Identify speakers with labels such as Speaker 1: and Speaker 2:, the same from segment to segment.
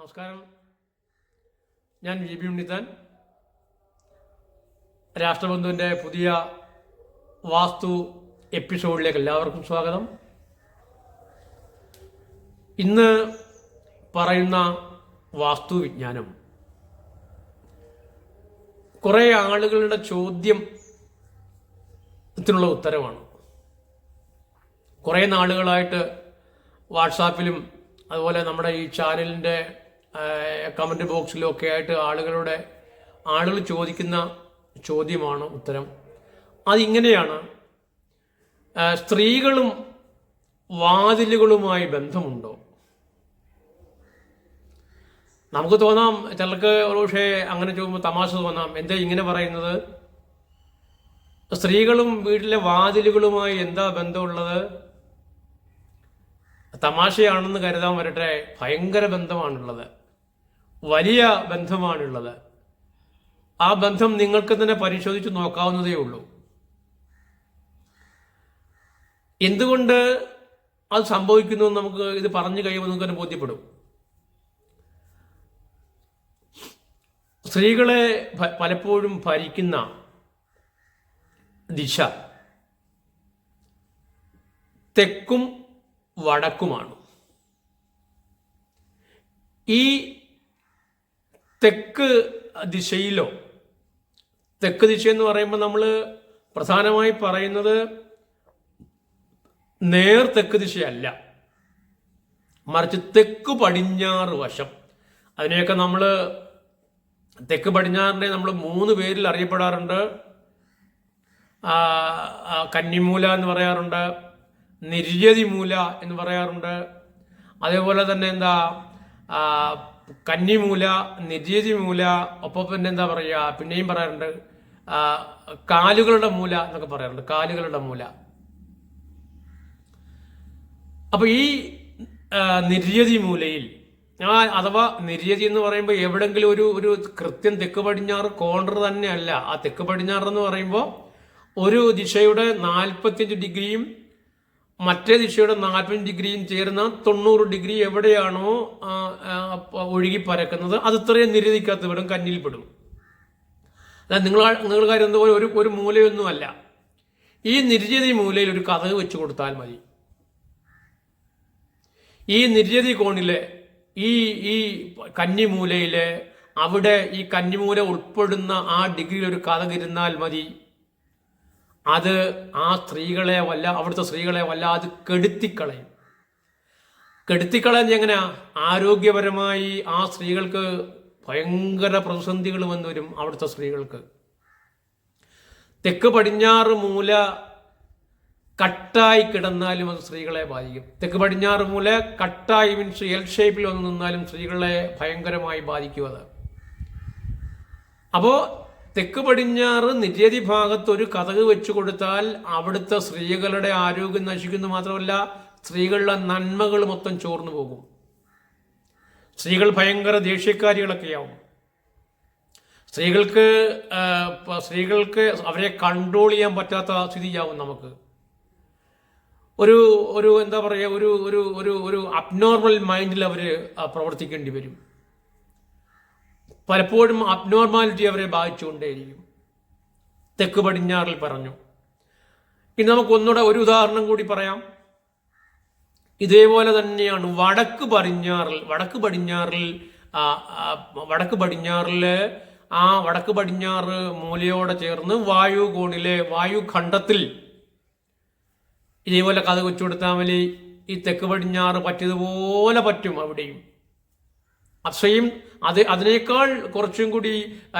Speaker 1: നമസ്കാരം. ഞാൻ V. B. Unnithan. രാഷ്ട്രബന്ധുവിന്റെ പുതിയ വാസ്തു എപ്പിസോഡിലേക്ക് എല്ലാവർക്കും സ്വാഗതം. ഇന്ന് പറയുന്ന വാസ്തുവിജ്ഞാനം കുറേ ആളുകളുടെ ചോദ്യം ത്തിനുള്ള ഉത്തരവാണ്. കുറേ നാളുകളായിട്ട് വാട്സാപ്പിലും അതുപോലെ നമ്മുടെ ഈ ചാനലിന്റെ കമന്റ് ബോക്സിലും ഒക്കെ ആയിട്ട് ആളുകളുടെ ആളുകൾ ചോദിക്കുന്ന ചോദ്യമാണ് ഉത്തരം. അതിങ്ങനെയാണ് സ്ത്രീകളും വാതിലുകളുമായി ബന്ധമുണ്ടോ? നമുക്ക് തോന്നാം ചിലർക്ക് പക്ഷേ അങ്ങനെ ചോദിക്കുമ്പോൾ തമാശ തോന്നാം. എന്താ ഇങ്ങനെ പറയുന്നത്? സ്ത്രീകളും വീട്ടിലെ വാതിലുകളുമായി എന്താ ബന്ധമുള്ളത്? തമാശയാണെന്ന് കരുതാൻ വരട്ടെ ഭയങ്കര ബന്ധമാണുള്ളത്. വലിയ ബന്ധമാണുള്ളത്. ആ ബന്ധം നിങ്ങൾക്ക് തന്നെ പരിശോധിച്ച് നോക്കാവുന്നതേ ഉള്ളൂ. എന്തുകൊണ്ട് അത് സംഭവിക്കുന്നു നമുക്ക് ഇത് പറഞ്ഞു കഴിയുമ്പോൾ നമുക്ക് തന്നെ ബോധ്യപ്പെടും. സ്ത്രീകളെ പലപ്പോഴും ഭരിക്കുന്ന ദിശ തെക്കും വടക്കുമാണ്. ഈ തെക്ക് ദിശയിലോ തെക്ക് ദിശ എന്ന് പറയുമ്പോൾ നമ്മൾ പ്രധാനമായി പറയുന്നത് നേർ തെക്ക് ദിശയല്ല. മറിച്ച് തെക്ക് പടിഞ്ഞാറ് വശം. അതിനെയൊക്കെ നമ്മൾ തെക്ക് പടിഞ്ഞാറിനെ നമ്മൾ മൂന്ന് പേരിൽ അറിയപ്പെടാറുണ്ട്. കന്നിമൂല എന്ന് പറയാറുണ്ട് നിര്യതിമൂല മൂല എന്ന് പറയാറുണ്ട്. അതേപോലെ തന്നെ എന്താ കന്നിമൂല നിർയതി മൂല ഒപ്പം പിന്നെ എന്താ പറയുക പിന്നെയും പറയാറുണ്ട് കാലുകളുടെ മൂല എന്നൊക്കെ പറയാറുണ്ട് കാലുകളുടെ മൂല. അപ്പൊ ഈ നിര്യതി മൂലയിൽ ആ അഥവാ നിർയതി എന്ന് പറയുമ്പോൾ എവിടെങ്കിലും ഒരു ഒരു കൃത്യം തെക്ക് പടിഞ്ഞാറ് കോണ്ടർ തന്നെയല്ല. ആ തെക്ക് പടിഞ്ഞാറ് എന്ന് പറയുമ്പോൾ ഒരു ദിശയുടെ നാൽപ്പത്തിയഞ്ച് ഡിഗ്രിയും മറ്റേ ദിശയുടെ നാൽപ്പത് ഡിഗ്രിയും ചേർന്ന തൊണ്ണൂറ് ഡിഗ്രി എവിടെയാണോ ഒഴുകി പരക്കുന്നത്. അത് ഇത്രയും നിരതിക്കകത്ത് വിടും കന്നിൽപ്പെടും. അല്ല നിങ്ങൾ നിങ്ങൾ കാര്യം ഒരു ഒരു മൂലയൊന്നുമല്ല. ഈ നിർജതി മൂലയിൽ ഒരു കഥ വെച്ച് കൊടുത്താൽ മതി. ഈ നിർജതി കോണിലെ ഈ ഈ കന്നിമൂലയിലെ അവിടെ ഈ കന്നിമൂല ഉൾപ്പെടുന്ന ആ ഡിഗ്രിയിൽ ഒരു കഥ ഇരുന്നാൽ മതി. അത് ആ സ്ത്രീകളെ വല്ല അവിടുത്തെ സ്ത്രീകളെ വല്ലാതെ കെടുത്തിക്കളയും. കെടുത്തിക്കളയാൻ എങ്ങനെയാ? ആരോഗ്യപരമായി ആ സ്ത്രീകൾക്ക് ഭയങ്കര പ്രതിസന്ധികൾ വന്നു വരും അവിടുത്തെ സ്ത്രീകൾക്ക്. തെക്ക് പടിഞ്ഞാറ് മൂല കട്ടായി കിടന്നാലും അത് സ്ത്രീകളെ ബാധിക്കും. തെക്ക് പടിഞ്ഞാറ് മൂല കട്ടായി മീൻസ് എൽ ഷേപ്പിൽ വന്ന് നിന്നാലും സ്ത്രീകളെ ഭയങ്കരമായി ബാധിക്കും അത്. അപ്പോ തെക്ക് പടിഞ്ഞാറ് നിര്യാതി ഭാഗത്ത് ഒരു കഥക് വെച്ചു കൊടുത്താൽ അവിടുത്തെ സ്ത്രീകളുടെ ആരോഗ്യം നശിക്കുന്നു മാത്രമല്ല സ്ത്രീകളുടെ നന്മകൾ മൊത്തം ചോർന്നു പോകും. സ്ത്രീകൾ ഭയങ്കര ദേഷ്യക്കാരികളൊക്കെയാവും. സ്ത്രീകൾക്ക് സ്ത്രീകൾക്ക് അവരെ കൺട്രോൾ ചെയ്യാൻ പറ്റാത്ത സ്ഥിതിയാവും നമുക്ക്. ഒരു ഒരു എന്താ പറയുക ഒരു ഒരു ഒരു ഒരു അബ്നോർമൽ മൈൻഡിൽ അവർ പ്രവർത്തിക്കേണ്ടി വരും. പലപ്പോഴും അബ്നോർമാലിറ്റി അവരെ ബാധിച്ചുകൊണ്ടേയിരിക്കും. തെക്ക് പടിഞ്ഞാറിൽ പറഞ്ഞു. ഇനി നമുക്ക് ഒന്നുകൂടെ ഒരു ഉദാഹരണം കൂടി പറയാം. ഇതേപോലെ തന്നെയാണ് വടക്ക് പടിഞ്ഞാറിൽ വടക്ക് പടിഞ്ഞാറിൽ വടക്ക് പടിഞ്ഞാറിൽ ആ വടക്ക് പടിഞ്ഞാറ് മൂലയോടെ ചേർന്ന് വായു കോണിലെ വായു ഖണ്ഡത്തിൽ ഇതേപോലെ കഥ മതി. ഈ തെക്ക് പടിഞ്ഞാറ് പറ്റിയതുപോലെ പറ്റും അവിടെയും. അത്രയും അത് അതിനേക്കാൾ കുറച്ചും കൂടി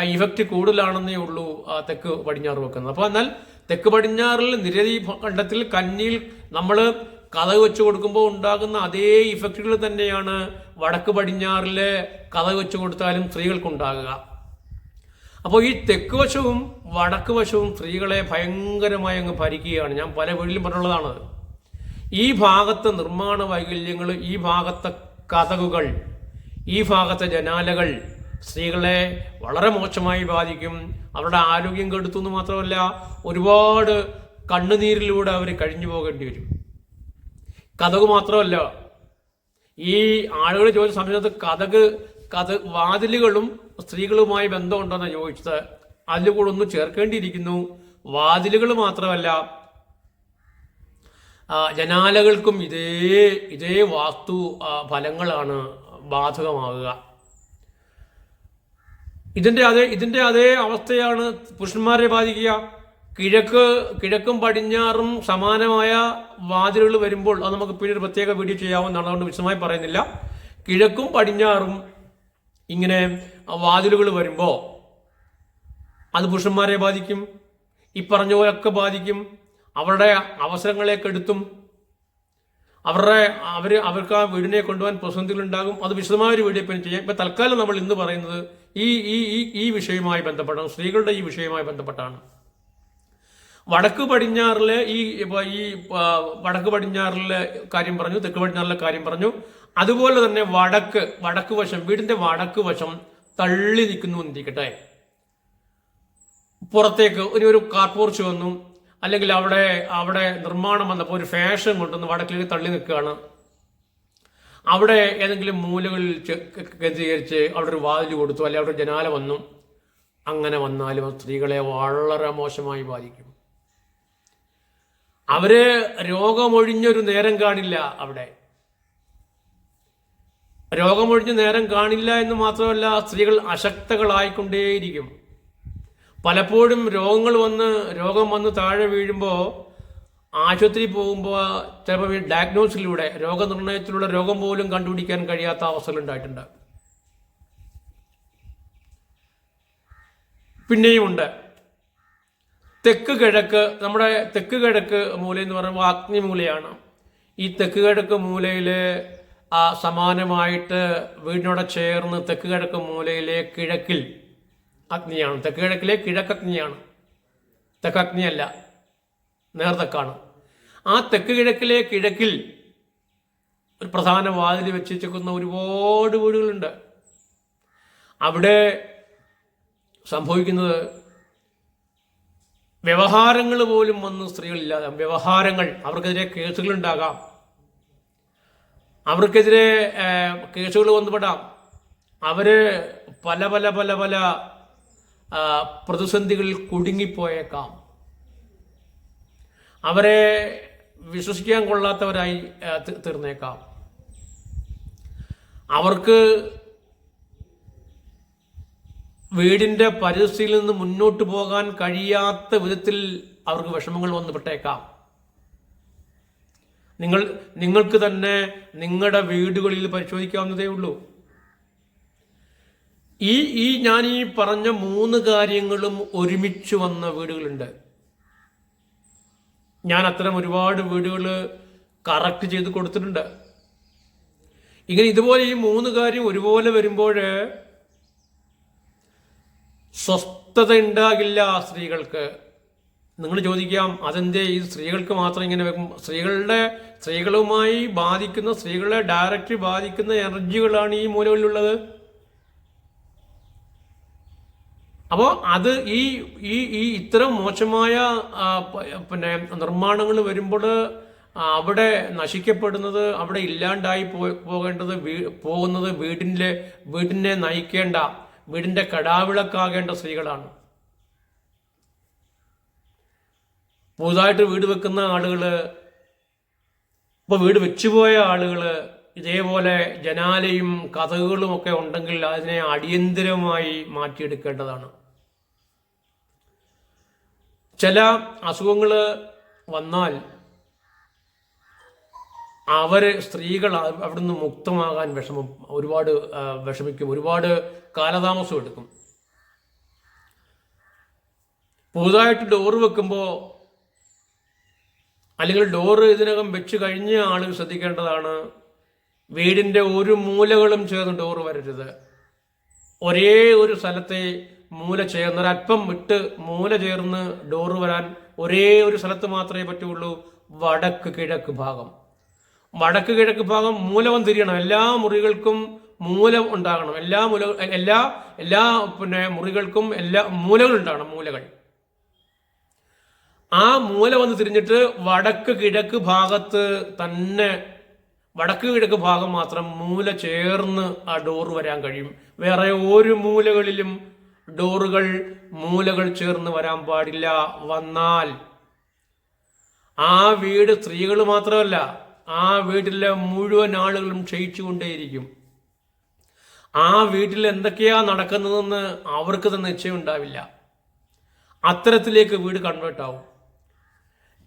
Speaker 1: ഇഫക്റ്റ് കൂടുതലാണെന്നേ ഉള്ളൂ തെക്ക് പടിഞ്ഞാറ് വെക്കുന്നത്. അപ്പോൾ എന്നാൽ തെക്ക് പടിഞ്ഞാറിൽ നിരവധി ഖണ്ഡത്തിൽ കന്നിയിൽ നമ്മൾ കഥ വെച്ച് കൊടുക്കുമ്പോൾ ഉണ്ടാകുന്ന അതേ ഇഫക്റ്റുകൾ തന്നെയാണ് വടക്ക് പടിഞ്ഞാറിലെ കഥ വെച്ച് കൊടുത്താലും സ്ത്രീകൾക്കുണ്ടാകുക. അപ്പോൾ ഈ തെക്ക് വശവും വടക്ക് വശവും സ്ത്രീകളെ ഭയങ്കരമായി അങ്ങ് ഭരിക്കുകയാണ്. ഞാൻ പല വീട്ടിലും പറഞ്ഞുള്ളതാണ്. ഈ ഭാഗത്തെ നിർമ്മാണ വൈകല്യങ്ങൾ ഈ ഭാഗത്തെ കഥകുകൾ ഈ ഭാഗത്തെ ജനാലകൾ സ്ത്രീകളെ വളരെ മോശമായി ബാധിക്കും. അവരുടെ ആരോഗ്യം കെടുത്തു എന്ന് മാത്രമല്ല ഒരുപാട് കണ്ണുനീരിലൂടെ അവർ കഴിഞ്ഞു പോകേണ്ടി വരും. കഥകു മാത്രമല്ല ഈ ആളുകൾ ചോദിച്ച സമയത്ത് കഥക് കഥ വാതിലുകളും സ്ത്രീകളുമായി ബന്ധമുണ്ടെന്ന് ചോദിച്ചത്. അതിൽ കൂടെ ഒന്ന് ചേർക്കേണ്ടിയിരിക്കുന്നു. വാതിലുകൾ മാത്രമല്ല ജനാലകൾക്കും ഇതേ ഇതേ വാസ്തു ഫലങ്ങളാണ് ബാധകമാകുക. ഇതിന്റെ അതേ ഇതിന്റെ അതേ അവസ്ഥയാണ് പുരുഷന്മാരെ ബാധിക്കുക. കിഴക്ക് കിഴക്കും പടിഞ്ഞാറും സമാനമായ വാതിലുകൾ വരുമ്പോൾ അത് നമുക്ക് പിന്നീട് പ്രത്യേക വീഡിയോ ചെയ്യാവുന്നതാണ്. അതുകൊണ്ട് വിശദമായി പറയുന്നില്ല. കിഴക്കും പടിഞ്ഞാറും ഇങ്ങനെ വാതിലുകൾ വരുമ്പോൾ അത് പുരുഷന്മാരെ ബാധിക്കും. ഈ പറഞ്ഞ പോലൊക്കെ ബാധിക്കും. അവരുടെ അവസരങ്ങളെ കെടുത്തും അവരുടെ അവർ അവർക്ക് ആ വീടിനെ കൊണ്ടുപോകാൻ പ്രതിസന്ധികളുണ്ടാകും അത് വിശദമായ ഒരു വീഡിയോ പിന്നെ ചെയ്യാം. ഇപ്പം തൽക്കാലം നമ്മൾ ഇന്ന് പറയുന്നത് ഈ ഈ ഈ ഈ വിഷയവുമായി ബന്ധപ്പെട്ടാണ്. സ്ത്രീകളുടെ ഈ വിഷയവുമായി ബന്ധപ്പെട്ടാണ്. വടക്ക് പടിഞ്ഞാറിലെ ഈ ഈ വടക്ക് പടിഞ്ഞാറിലെ കാര്യം പറഞ്ഞു തെക്ക് പടിഞ്ഞാറിലെ കാര്യം പറഞ്ഞു. അതുപോലെ തന്നെ വടക്ക് വടക്ക് വശം വീടിന്റെ വടക്ക് വശം തള്ളി നിൽക്കുന്നു എന്നിരിക്കട്ടെ പുറത്തേക്ക് ഒരു ഒരു കാർപോർച്ച് വന്നു. അല്ലെങ്കിൽ അവിടെ അവിടെ നിർമ്മാണം വന്നപ്പോൾ ഒരു ഫാഷൻ കൊണ്ടുവന്ന് വടക്കിലേക്ക് തള്ളി നിൽക്കുകയാണ്. അവിടെ ഏതെങ്കിലും മൂലകളിൽ കേന്ദ്രീകരിച്ച് അവിടെ ഒരു വാതിൽ കൊടുത്തു അല്ലെങ്കിൽ അവിടെ ജനാല വന്നു. അങ്ങനെ വന്നാലും സ്ത്രീകളെ വളരെ മോശമായി ബാധിക്കും. അവർ രോഗമൊഴിഞ്ഞൊരു നേരം കാണില്ല അവിടെ. രോഗമൊഴിഞ്ഞ് നേരം കാണില്ല എന്ന് മാത്രമല്ല സ്ത്രീകൾ അശക്തകളായിക്കൊണ്ടേയിരിക്കും. പലപ്പോഴും രോഗങ്ങൾ വന്ന് രോഗം വന്ന് താഴെ വീഴുമ്പോൾ ആശുപത്രി പോകുമ്പോൾ ചിലപ്പോൾ ഡയഗ്നോസിലൂടെ രോഗനിർണയത്തിലൂടെ രോഗം പോലും കണ്ടുപിടിക്കാൻ കഴിയാത്ത അവസ്ഥകൾ ഉണ്ടായിട്ടുണ്ട്. പിന്നെയുമുണ്ട് തെക്ക് കിഴക്ക് നമ്മുടെ തെക്ക് കിഴക്ക് മൂല എന്ന് പറയുമ്പോൾ അഗ്നിമൂലയാണ്. ഈ തെക്ക് കിഴക്ക് മൂലയിൽ സമാനമായിട്ട് വീടിനോട് ചേർന്ന് തെക്ക് കിഴക്ക് മൂലയിലെ കിഴക്കിൽ അഗ്നിയാണ്. തെക്ക് കിഴക്കിലെ കിഴക്കഗ്നിയാണ്. തെക്കഗ്നിയല്ല നേർതെക്കാണ്. ആ തെക്ക് കിഴക്കിലെ കിഴക്കിൽ ഒരു പ്രധാന വാതിൽ വെച്ചിരിക്കുന്ന ഒരുപാട് വീടുകളുണ്ട്. അവിടെ സംഭവിക്കുന്നത് വ്യവഹാരങ്ങൾ പോലും വന്ന് സ്ത്രീകളില്ലാതെ വ്യവഹാരങ്ങൾ അവർക്കെതിരെ കേസുകൾ ഉണ്ടാകാം അവർക്കെതിരെ കേസുകൾ വന്നുപെടാം. അവർ പല പല പല പല പ്രതിസന്ധികളിൽ കുടുങ്ങിപ്പോയേക്കാം. അവരെ വിശ്വസിക്കാൻ കൊള്ളാത്തവരായി തീർന്നേക്കാം. അവർക്ക് വീടിന്റെ പരിസ്ഥിതിയിൽ നിന്ന് മുന്നോട്ട് പോകാൻ കഴിയാത്ത വിധത്തിൽ അവർക്ക് വിഷമങ്ങൾ വന്നുപെട്ടേക്കാം നിങ്ങൾ നിങ്ങൾക്ക് തന്നെ നിങ്ങളുടെ വീടുകളിൽ പരിശോധിക്കാവുന്നതേ ഉള്ളൂ. ഈ ഈ ഞാൻ ഈ പറഞ്ഞ മൂന്ന് കാര്യങ്ങളും ഒരുമിച്ച് വന്ന വീടുകളുണ്ട്. ഞാൻ അത്തരം ഒരുപാട് വീടുകൾ കറക്റ്റ് ചെയ്ത് കൊടുത്തിട്ടുണ്ട്. ഇങ്ങനെ ഇതുപോലെ ഈ മൂന്ന് കാര്യം ഒരുപോലെ വരുമ്പോൾ സ്വസ്ഥത ഉണ്ടാകില്ല സ്ത്രീകൾക്ക്. നിങ്ങൾ ചോദിക്കാം അതെന്തേ? ഈ സ്ത്രീകൾക്ക് മാത്രം ഇങ്ങനെ വെക്കും സ്ത്രീകളുടെ സ്ത്രീകളുമായി ബാധിക്കുന്ന സ്ത്രീകളെ ഡയറക്റ്റ് ബാധിക്കുന്ന എനർജികളാണ് ഈ മൂലകളിലുള്ളത്. അപ്പോൾ അത് ഈ ഈ ഈ ഇത്തരം മോശമായ പിന്നെ നിർമ്മാണങ്ങൾ വരുമ്പോൾ അവിടെ നശിക്കപ്പെടുന്നത് അവിടെ ഇല്ലാണ്ടായി പോകേണ്ടത് പോകുന്നത് വീടിന്റെ വീടിനെ നയിക്കേണ്ട വീടിന്റെ കടാവിളക്കാകേണ്ട സ്ത്രീകളാണ്. പുതുതായിട്ട് വീട് വെക്കുന്ന ആളുകൾ ഇപ്പൊ വീട് വെച്ചുപോയ ആളുകൾ ഇതേപോലെ ജനാലയും കഥകളും ഒക്കെ ഉണ്ടെങ്കിൽ അതിനെ അടിയന്തിരമായി മാറ്റിയെടുക്കേണ്ടതാണ്. ചില അസുഖങ്ങൾ വന്നാൽ അവർ സ്ത്രീകൾ അവിടുന്ന് മുക്തമാകാൻ വിഷമം ഒരുപാട് വിഷമിക്കും ഒരുപാട് കാലതാമസം എടുക്കും. പുതുതായിട്ട് ഡോറ് വെക്കുമ്പോൾ അല്ലെങ്കിൽ ഡോറ് ഇതിനകം വെച്ച് കഴിഞ്ഞ ആളുകൾ ശ്രദ്ധിക്കേണ്ടതാണ് വീടിന്റെ ഒരു മൂലകളും ചേർന്ന് ഡോറ് വരരുത്. ഒരേ ഒരു സ്ഥലത്തെ മൂല ചേർന്ന് ഒരല്പം വിട്ട് മൂല ചേർന്ന് ഡോറ് വരാൻ ഒരേ ഒരു സ്ഥലത്ത് മാത്രമേ പറ്റുള്ളൂ. വടക്ക് കിഴക്ക് ഭാഗം. വടക്ക് കിഴക്ക് ഭാഗം മൂലവും തിരിയണം. എല്ലാ മുറികൾക്കും മൂലം ഉണ്ടാകണം. എല്ലാ മൂല എല്ലാ എല്ലാ പിന്നെ മുറികൾക്കും എല്ലാ മൂലകൾ ഉണ്ടാകണം മൂലകൾ. ആ മൂല വന്ന് തിരിഞ്ഞിട്ട് വടക്ക് കിഴക്ക് ഭാഗത്ത് തന്നെ വടക്ക് കിഴക്ക് ഭാഗം മാത്രം മൂല ചേർന്ന് ആ ഡോർ വരാൻ കഴിയും. വേറെ ഒരു മൂലകളിലും ഡോറുകൾ മൂലകൾ ചേർന്ന് വരാൻ പാടില്ല. വന്നാൽ ആ വീട് സ്ത്രീകൾ മാത്രമല്ല ആ വീട്ടിലെ മുഴുവൻ ആളുകളും ക്ഷയിച്ചുകൊണ്ടേയിരിക്കും. ആ വീട്ടിൽ എന്തൊക്കെയാ നടക്കുന്നതെന്ന് അവർക്ക് തന്നെ നിശ്ചയം ഉണ്ടാവില്ല അത്തരത്തിലേക്ക് വീട് കൺവേർട്ട് ആവും.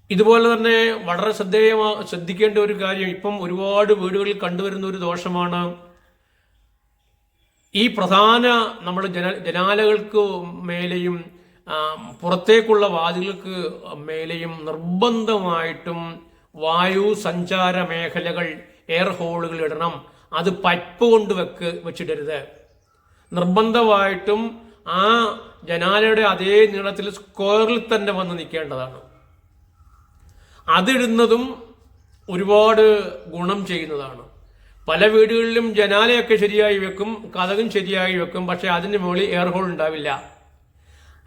Speaker 1: ഇതുപോലെ തന്നെ വളരെ ശ്രദ്ധേയമാ ശ്രദ്ധിക്കേണ്ട ഒരു കാര്യം ഇപ്പം ഒരുപാട് വീടുകളിൽ കണ്ടുവരുന്ന ഒരു ദോഷമാണ് ഈ പ്രധാന നമ്മൾ ജന ജനാലകൾക്ക് മേലെയും പുറത്തേക്കുള്ള വാതിലുകൾക്ക് മേലെയും നിർബന്ധമായിട്ടും വായു സഞ്ചാര മേഖലകൾ എയർ ഹോളുകൾ ഇടണം. അത് പൈപ്പ് കൊണ്ട് വെക്ക് വെച്ചിടരുത്. നിർബന്ധമായിട്ടും ആ ജനാലയുടെ അതേ നീളത്തിൽ സ്ക്വയറിൽ തന്നെ വന്ന് നിൽക്കേണ്ടതാണ്. അതിടുന്നതും ഒരുപാട് ഗുണം ചെയ്യുന്നതാണ്. പല വീടുകളിലും ജനാലയൊക്കെ ശരിയായി വെക്കും കഥകും ശരിയായി വെക്കും പക്ഷെ അതിന് മുകളിൽ എയർ ഹോൾ ഉണ്ടാവില്ല.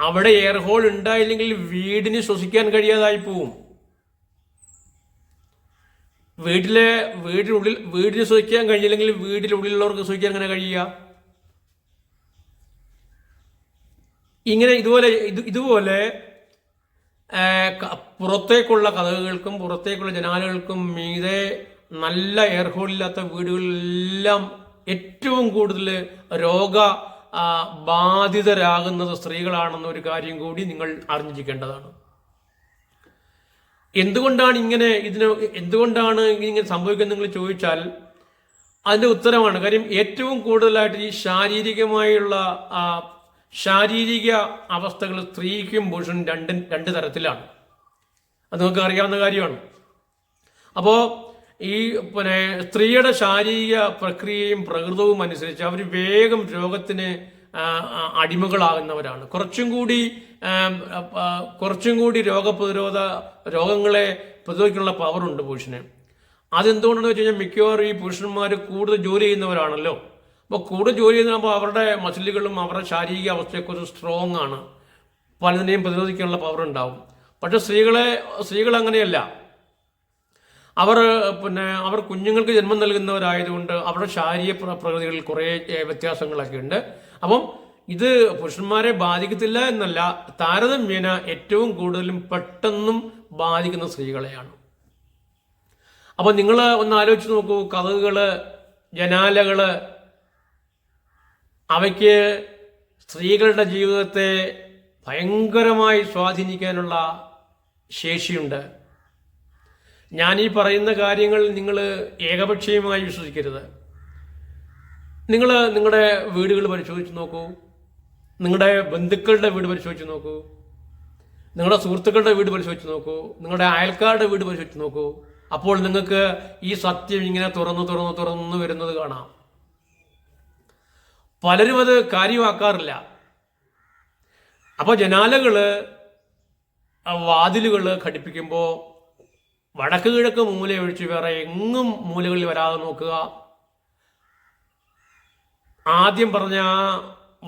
Speaker 1: അവിടെ എയർ ഹോൾ ഉണ്ടായില്ലെങ്കിൽ വീടിന് ശ്വസിക്കാൻ കഴിയാതായി പോവും. വീട്ടിലെ വീടിനുള്ളിൽ വീടിന് ശ്വസിക്കാൻ കഴിഞ്ഞില്ലെങ്കിൽ വീടിനുള്ളിലുള്ളവർക്ക് ശ്വസിക്കാൻ അങ്ങനെ കഴിയുക? ഇങ്ങനെ ഇതുപോലെ ഇത് ഇതുപോലെ പുറത്തേക്കുള്ള കഥകൾക്കും പുറത്തേക്കുള്ള ജനാലകൾക്കും മീതെ നല്ല എയർ ഹോളില്ലാത്ത വീടുകളിലെല്ലാം ഏറ്റവും കൂടുതൽ രോഗ ബാധിതരാകുന്നത് സ്ത്രീകളാണെന്ന ഒരു കാര്യം കൂടി നിങ്ങൾ അറിഞ്ഞിരിക്കേണ്ടതാണ്. എന്തുകൊണ്ടാണ് ഇങ്ങനെ ഇതിന് എന്തുകൊണ്ടാണ് ഇങ്ങനെ സംഭവിക്കുന്നത് നിങ്ങൾ ചോദിച്ചാൽ അതിന്റെ ഉത്തരമാണ്. കാര്യം ഏറ്റവും കൂടുതലായിട്ട് ഈ ശാരീരികമായുള്ള ശാരീരിക അവസ്ഥകൾ സ്ത്രീക്കും പുരുഷനും രണ്ടും രണ്ട് തരത്തിലാണ്. അത് നിങ്ങൾക്ക് അറിയാവുന്ന കാര്യമാണ്. അപ്പോൾ ഈ പിന്നെ സ്ത്രീയുടെ ശാരീരിക പ്രക്രിയയും പ്രകൃതവും അനുസരിച്ച് അവർ വേഗം രോഗത്തിന് അടിമകളാകുന്നവരാണ്. കുറച്ചും കൂടി കുറച്ചും കൂടി രോഗപ്രതിരോധ രോഗങ്ങളെ പ്രതിരോധിക്കാനുള്ള പവറുണ്ട് പുരുഷന്. അതെന്തുകൊണ്ടെന്ന് വെച്ച് കഴിഞ്ഞാൽ മിക്കവാറും ഈ പുരുഷന്മാർ കൂടുതൽ ജോലി ചെയ്യുന്നവരാണല്ലോ. അപ്പോൾ കൂടുതൽ ജോലി ചെയ്യുന്നപ്പോൾ അവരുടെ മസിലുകളും അവരുടെ ശാരീരിക അവസ്ഥയെക്കുറിച്ച് സ്ട്രോങ് ആണ്. പലതിനെയും പ്രതിരോധിക്കാനുള്ള പവർ ഉണ്ടാവും. പക്ഷെ സ്ത്രീകളെ സ്ത്രീകൾ അങ്ങനെയല്ല അവർ പിന്നെ അവർ കുഞ്ഞുങ്ങൾക്ക് ജന്മം നൽകുന്നവരായതുകൊണ്ട് അവരുടെ ശാരീരിക പ്രകൃതികളിൽ കുറേ വ്യത്യാസങ്ങളൊക്കെ ഉണ്ട്. അപ്പം ഇത് പുരുഷന്മാരെ ബാധിക്കത്തില്ല എന്നല്ല താരതമ്യേന ഏറ്റവും കൂടുതലും പെട്ടെന്നും ബാധിക്കുന്ന സ്ത്രീകളെയാണ്. അപ്പോൾ നിങ്ങൾ ഒന്ന് ആലോചിച്ച് നോക്കൂ കഥകൾ ജനാലകൾ അവയ്ക്ക് സ്ത്രീകളുടെ ജീവിതത്തെ ഭയങ്കരമായി സ്വാധീനിക്കാനുള്ള ശേഷിയുണ്ട്. ഞാൻ ഈ പറയുന്ന കാര്യങ്ങൾ നിങ്ങൾ ഏകപക്ഷീയമായി വിശ്വസിക്കരുത്. നിങ്ങൾ നിങ്ങളുടെ വീടുകൾ പരിശോധിച്ച് നോക്കൂ. നിങ്ങളുടെ ബന്ധുക്കളുടെ വീട് പരിശോധിച്ച് നോക്കൂ. നിങ്ങളുടെ സുഹൃത്തുക്കളുടെ വീട് പരിശോധിച്ച് നോക്കൂ. നിങ്ങളുടെ അയൽക്കാരുടെ വീട് പരിശോധിച്ച് നോക്കൂ. അപ്പോൾ നിങ്ങൾക്ക് ഈ സത്യം ഇങ്ങനെ തുറന്നു തുറന്നു തുറന്നു വരുന്നത് കാണാം. പലരും അത് കാര്യമാക്കാറില്ല. അപ്പോൾ ജനാലകൾ ആ വാതിലുകൾ ഘടിപ്പിക്കുമ്പോൾ വടക്ക് കിഴക്ക് മൂല ഒഴിച്ച് വേറെ എങ്ങും മൂലകളിൽ വരാതെ നോക്കുക. ആദ്യം പറഞ്ഞ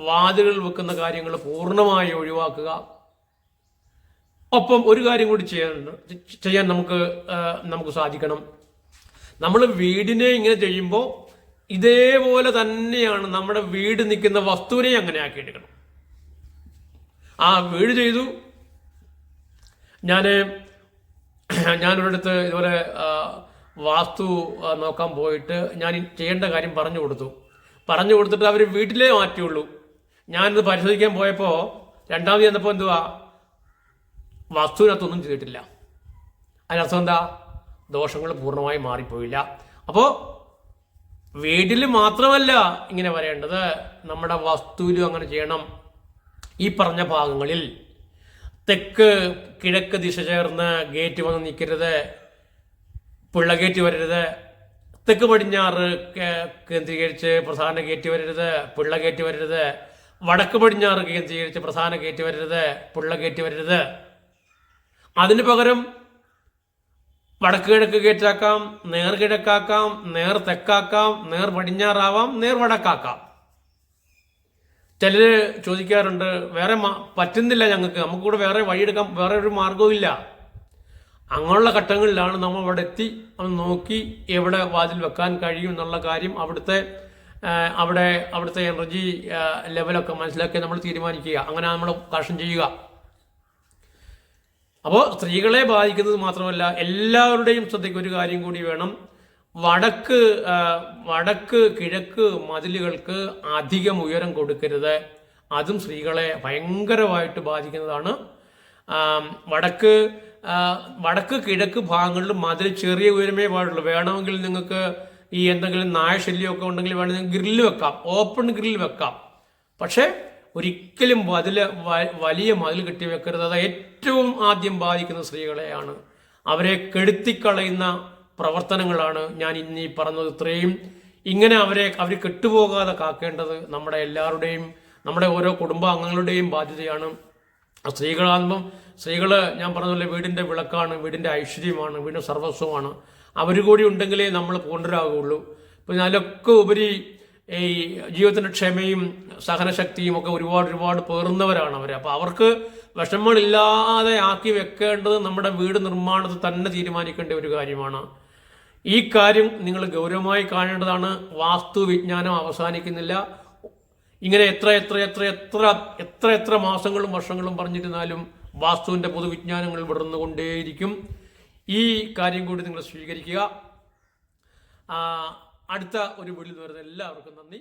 Speaker 1: വാതിലുകൾ വെക്കുന്ന കാര്യങ്ങൾ പൂർണമായി ഒഴിവാക്കുക. ഒപ്പം ഒരു കാര്യം കൂടി ചെയ്യാനുണ്ട് ചെയ്യാൻ നമുക്ക് നമുക്ക് സാധിക്കണം. നമ്മൾ വീടിനെ ഇങ്ങനെ ചെയ്യുമ്പോൾ ഇതേപോലെ തന്നെയാണ് നമ്മുടെ വീട് നിൽക്കുന്ന വസ്തുവിനെ അങ്ങനെ ആക്കിയെടുക്കണം ആ വീട് ചെയ്തു. ഞാൻ ഞാനൊരിടത്ത് ഇതുപോലെ വാസ്തു നോക്കാൻ പോയിട്ട് ഞാൻ ചെയ്യേണ്ട കാര്യം പറഞ്ഞു കൊടുത്തു. പറഞ്ഞു കൊടുത്തിട്ട് അവർ വീട്ടിലേ മാറ്റിയുള്ളൂ. ഞാനിത് പരിശോധിക്കാൻ പോയപ്പോൾ രണ്ടാമത് ചെന്നപ്പോൾ എന്തുവാ? വസ്തുവിനകത്തൊന്നും ചെയ്തിട്ടില്ല. അതിനർത്ഥം എന്താ? ദോഷങ്ങൾ പൂർണമായി മാറിപ്പോയില്ല. അപ്പോൾ വീട്ടിൽ മാത്രമല്ല ഇങ്ങനെ വരേണ്ടത്. നമ്മുടെ വസ്തുവിലും അങ്ങനെ ചെയ്യണം. ഈ പറഞ്ഞ ഭാഗങ്ങളിൽ തെക്ക് കിഴക്ക് ദിശ ചേർന്ന് ഗേറ്റ് വന്ന് നിൽക്കരുത് പിള്ള ഗേറ്റ് വരരുത് തെക്ക് പടിഞ്ഞാറ് കേന്ദ്രീകരിച്ച് പ്രധാന ഗേറ്റ് വരരുത് പിള്ള ഗേറ്റ് വരരുത് വടക്ക് പടിഞ്ഞാറ് കേന്ദ്രീകരിച്ച് പ്രധാന ഗേറ്റ് വരരുത് പിള്ള ഗേറ്റ് വരരുത്. അതിന് പകരം വടക്ക് കിഴക്ക് ഗേറ്റാക്കാം നേർ കിഴക്കാക്കാം നേർ തെക്കാക്കാം നേർ പടിഞ്ഞാറാവാം നേർ വടക്കാക്കാം. ചിലര് ചോദിക്കാറുണ്ട് വേറെ പറ്റുന്നില്ല ഞങ്ങൾക്ക്. നമുക്കിവിടെ വേറെ വഴിയെടുക്കാൻ വേറെ ഒരു മാർഗവും ഇല്ല. അങ്ങനെയുള്ള ഘട്ടങ്ങളിലാണ് നമ്മൾ അവിടെ എത്തി. നോക്കി എവിടെ വാതിൽ വെക്കാൻ കഴിയും എന്നുള്ള കാര്യം അവിടുത്തെ അവിടെ അവിടുത്തെ എനർജി ലെവലൊക്കെ മനസ്സിലാക്കി നമ്മൾ തീരുമാനിക്കുക. അങ്ങനെ നമ്മൾ കാഷൻ ചെയ്യുക. അപ്പോൾ സ്ത്രീകളെ ബാധിക്കുന്നത് മാത്രമല്ല എല്ലാവരുടെയും ശ്രദ്ധയ്ക്ക് ഒരു കാര്യം കൂടി വേണം. വടക്ക് വടക്ക് കിഴക്ക് മതിലുകൾക്ക് അധികം ഉയരം കൊടുക്കരുത്. അതും സ്ത്രീകളെ ഭയങ്കരമായിട്ട് ബാധിക്കുന്നതാണ്. വടക്ക് വടക്ക് കിഴക്ക് ഭാഗങ്ങളിൽ മതിൽ ചെറിയ ഉയരമേ പാടുള്ളൂ. വേണമെങ്കിൽ നിങ്ങൾക്ക് ഈ എന്തെങ്കിലും നായശല്യമൊക്കെ ഉണ്ടെങ്കിൽ വേണമെങ്കിൽ ഗ്രില്ല് വെക്കാം. ഓപ്പൺ ഗ്രില്ല് വെക്കാം. പക്ഷേ ഒരിക്കലും മതിൽ വലിയ മതിൽ കെട്ടി വെക്കരുത്. അത് ഏറ്റവും ആദ്യം ബാധിക്കുന്ന സ്ത്രീകളെയാണ്. അവരെ കെടുത്തിക്കളയുന്ന പ്രവർത്തനങ്ങളാണ് ഞാൻ ഇന്ന് പറഞ്ഞത് ഇത്രയും. ഇങ്ങനെ അവരെ അവർ കെട്ടുപോകാതെ കാക്കേണ്ടത് നമ്മുടെ എല്ലാവരുടെയും നമ്മുടെ ഓരോ കുടുംബാംഗങ്ങളുടെയും ബാധ്യതയാണ്. സ്ത്രീകളാകുമ്പം സ്ത്രീകൾ ഞാൻ പറഞ്ഞ വീടിന്റെ വിളക്കാണ് വീടിന്റെ ഐശ്വര്യമാണ് വീടിന്റെ സർവസ്വമാണ്. അവർ കൂടി ഉണ്ടെങ്കിലേ നമ്മൾ പൂർണരാകുള്ളൂ. ഇപ്പം അതിലൊക്കെ ഉപരി ഈ ജീവിതത്തിന്റെ ക്ഷമയും സഹനശക്തിയും ഒക്കെ ഒരുപാട് ഒരുപാട് പേറുന്നവരാണ് അവർ അപ്പോൾ അവർക്ക് വിഷമങ്ങളില്ലാതെ ആക്കി വെക്കേണ്ടത് നമ്മുടെ വീട് നിർമ്മാണത്തിൽ തന്നെ തീരുമാനിക്കേണ്ട ഒരു കാര്യമാണ്. ഈ കാര്യം നിങ്ങൾ ഗൗരവമായി കാണേണ്ടതാണ്. വാസ്തു വിജ്ഞാനം അവസാനിക്കുന്നില്ല. ഇങ്ങനെ എത്ര എത്ര എത്ര എത്ര എത്ര എത്ര മാസങ്ങളും വർഷങ്ങളും പറഞ്ഞിരുന്നാലും വാസ്തുവിന്റെ പൊതുവിജ്ഞാനങ്ങൾ വിടർന്നുകൊണ്ടേയിരിക്കും. ഈ കാര്യം കൂടി നിങ്ങൾ സ്വീകരിക്കുക. അടുത്ത ഒരു വീട്ടിൽ വരുന്ന എല്ലാവർക്കും നന്ദി.